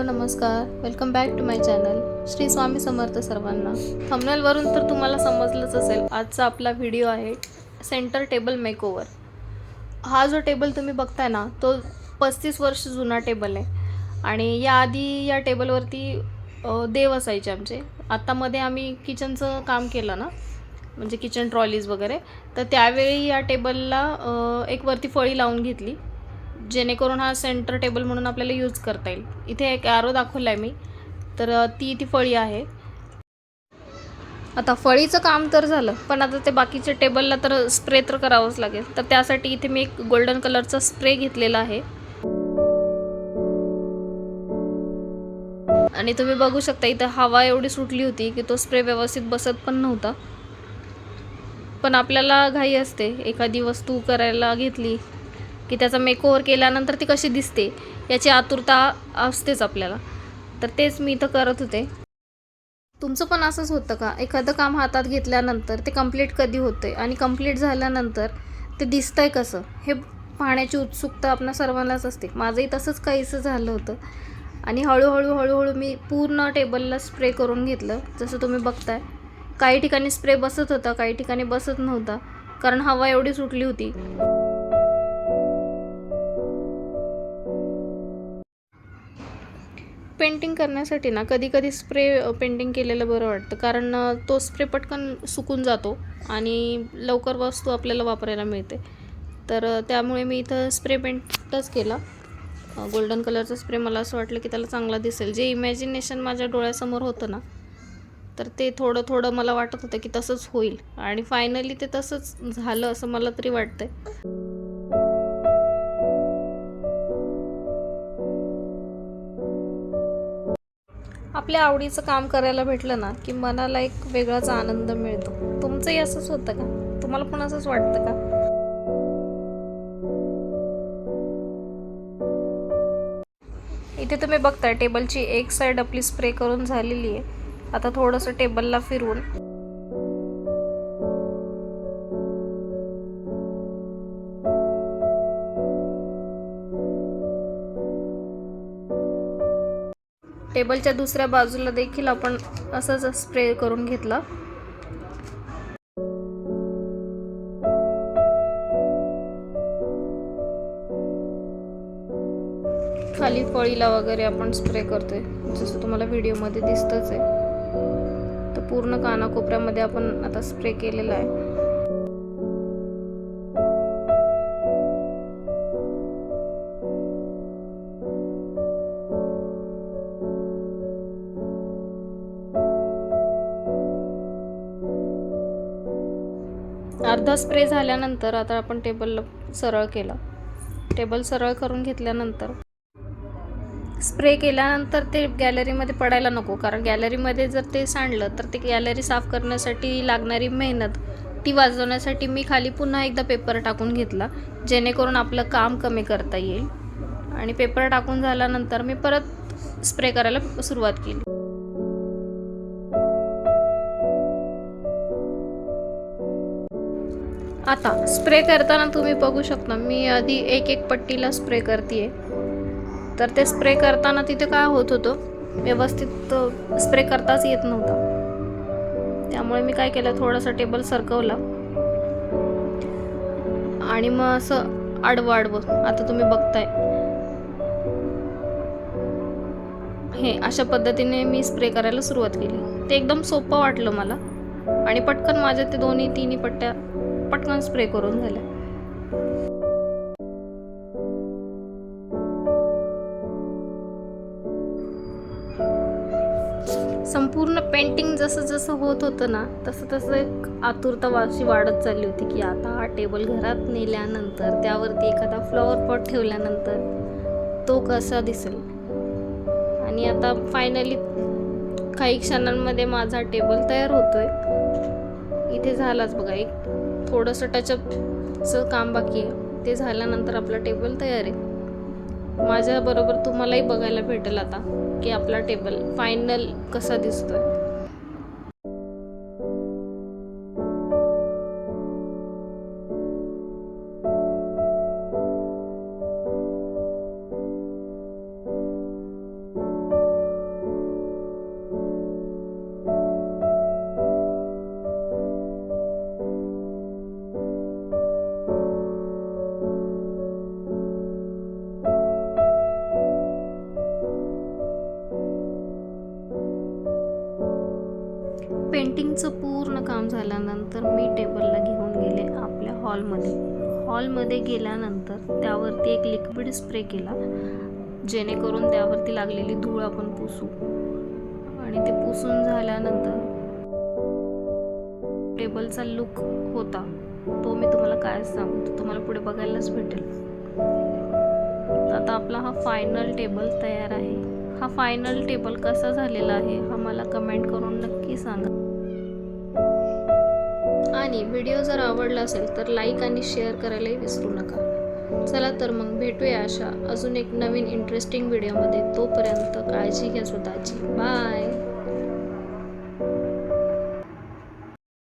Hello नमस्कार. Welcome back to my channel Shri Swami Samarth सर्वांना. थंबनेलवरून तर तुम्हाला समजलंच असेल आजचा आपला व्हिडिओ आहे सेंटर टेबल मेकओवर हा जो टेबल तुम्ही बघताय ना तो पस्तीस वर्ष जुना टेबल आहे. आणि याआधी या टेबलवरती देव असायचे आमचे. आत्तामध्ये आम्ही किचनचं काम केलं ना म्हणजे किचन ट्रॉलीज वगैरे तर त्यावेळी या टेबलला एक वरती फळी लावून घेतली. जेणेकरून हा सेंटर टेबल म्हणून आपल्याला यूज करता येईल. इथे एक ॲरो दाखवला आहे मी. तर ती ती फळी आहे. आता फळीचं काम तर झालं पण आता ते बाकीच्या टेबलला तर स्प्रे तर करावंच लागेल. तर त्यासाठी इथे मी एक गोल्डन कलरचा स्प्रे घेतलेला आहे. आणि तुम्ही बघू शकता इथं हवा एवढी सुटली होती की तो स्प्रे व्यवस्थित बसत पण नव्हता. पण आपल्याला घाई असते. एखादी वस्तू करायला घेतली की त्याचा मेकओव्हर केल्यानंतर ती कशी दिसते याची आतुरता असतेच आपल्याला. तर तेच मी इथं करत होते. तुमचं पण असंच होतं का? एखादं काम हातात घेतल्यानंतर ते कंप्लीट कधी होतं आणि कंप्लीट झाल्यानंतर ते दिसतंय कसं? हे पाहण्याची उत्सुकता आपणा सर्वांनाच असते. माझंही तसंच काहीसं झालं होतं. आणि हळूहळू हळूहळू मी पूर्ण टेबलला स्प्रे करून घेतलं. जसं तुम्ही बघताय. काही ठिकाणी स्प्रे बसत होता काही ठिकाणी बसत नव्हता. कारण हवा एवढी सुटली होती. पेंटिंग करण्यासाठी ना कधी कधी स्प्रे पेंटिंग केलेलं बरं वाटतं. कारण तो स्प्रे पटकन सुकून जातो आणि लवकर वस्तू आपल्याला वापरायला मिळते. तर त्यामुळे मी इथं स्प्रे पेंटच केला. गोल्डन कलरचा स्प्रे मला असं वाटलं की त्याला चांगला दिसेल. जे इमॅजिनेशन माझ्या डोळ्यासमोर होतं ना तर ते थोडं थोडं मला वाटत होतं की तसंच होईल. आणि फायनली ते तसंच झालं असं मला तरी वाटतंय. आपल्या आवडीचं काम करायला भेटलं ना की मनाला एक वेगळाच आनंद मिळतो. तुमचंही असंच होतं का? तुम्हाला पण असंच वाटतं का? इथे तुम्ही बघताय टेबलची एक साईड आपली स्प्रे करून झालेली आहे. आता थोडंसं टेबलला फिरवून टेबलच्या दुसऱ्या बाजूला देखील आपण असंच स्प्रे करून घेतला. खाली फळीला वगैरे आपण स्प्रे करतोय. जसं तुम्हाला व्हिडिओमध्ये दिसतंच आहे. तर पूर्ण कानाकोपऱ्यामध्ये आपण आता स्प्रे केलेला आहे. अर्धा स्प्रे झाल्यानंतर आता आपण टेबल सरळ केला. टेबल सरळ करून घेतल्यानंतर स्प्रे केल्यानंतर ते गॅलरीमध्ये पडायला नको कारण गॅलरीमध्ये जर ते सांडलं तर ते गॅलरी साफ करण्यासाठी लागणारी मेहनत ती वाजवण्यासाठी मी खाली पुन्हा एकदा पेपर टाकून घेतला जेणेकरून आपलं काम कमी करता येईल. आणि पेपर टाकून झाल्यानंतर मी परत स्प्रे करायला सुरुवात केली. आता स्प्रे करताना तुम्ही बघू शकता मी आधी एक एक पट्टीला स्प्रे करते तर ते स्प्रे करताना तिथे काय होत होतं व्यवस्थित स्प्रे करताच येत नव्हता. त्यामुळे मी काय केलं थोडासा टेबल सरकवला. आणि मग असं आडवं आडवं आता तुम्ही बघताय. हे अशा पद्धतीने मी स्प्रे करायला सुरुवात केली. ते एकदम सोपं वाटलं मला. आणि पटकन माझ्या ते दोन्ही तिन्ही पट्ट्या पटकन स्प्रे करून झाल्या संपूर्ण पेंटिंग जसं जसं होत होतं ना तसं तसं एक आतुरता अशी वाढत चालली होती की आता हा टेबल घरात नेल्यानंतर त्यावरती एखादा फ्लॉवर पॉट ठेवल्यानंतर तो कसा दिसेल? आणि आता फायनली काही क्षणांमध्ये माझा टेबल तयार होतोय. इथे झालाच बघा एक थोडंसं टचअपचं काम बाकी आहे. ते झाल्यानंतर आपला टेबल तयार आहे. माझ्याबरोबर तुम्हालाही बघायला भेटेल आता की आपला टेबल फायनल कसा दिसतोय. आमचं पूर्ण काम झाल्यानंतर मी टेबलला घेऊन गेले आपल्या हॉलमध्ये. हॉलमध्ये गेल्यानंतर त्यावरती एक लिक्विड स्प्रे केला जेणेकरून त्यावरती लागलेली धूळ आपण पुसू. आणि ते पुसून झाल्यानंतर टेबलचा लुक होता. तो मी तुम्हाला काय सांगतो तुम्हाला पुढे बघायलाच भेटेल. आता आपला हा फायनल टेबल तयार आहे. हा फायनल टेबल कसा झालेला आहे हा मला कमेंट करून नक्की सांगा. आणि व्हिडिओ जर आवडला असेल तर लाईक आणि शेअर करायलाही विसरू नका. चला तर मग भेटूया अशा अजून एक नवीन इंटरेस्टिंग व्हिडिओमध्ये तोपर्यंत काळजी घ्या स्वतःची. बाय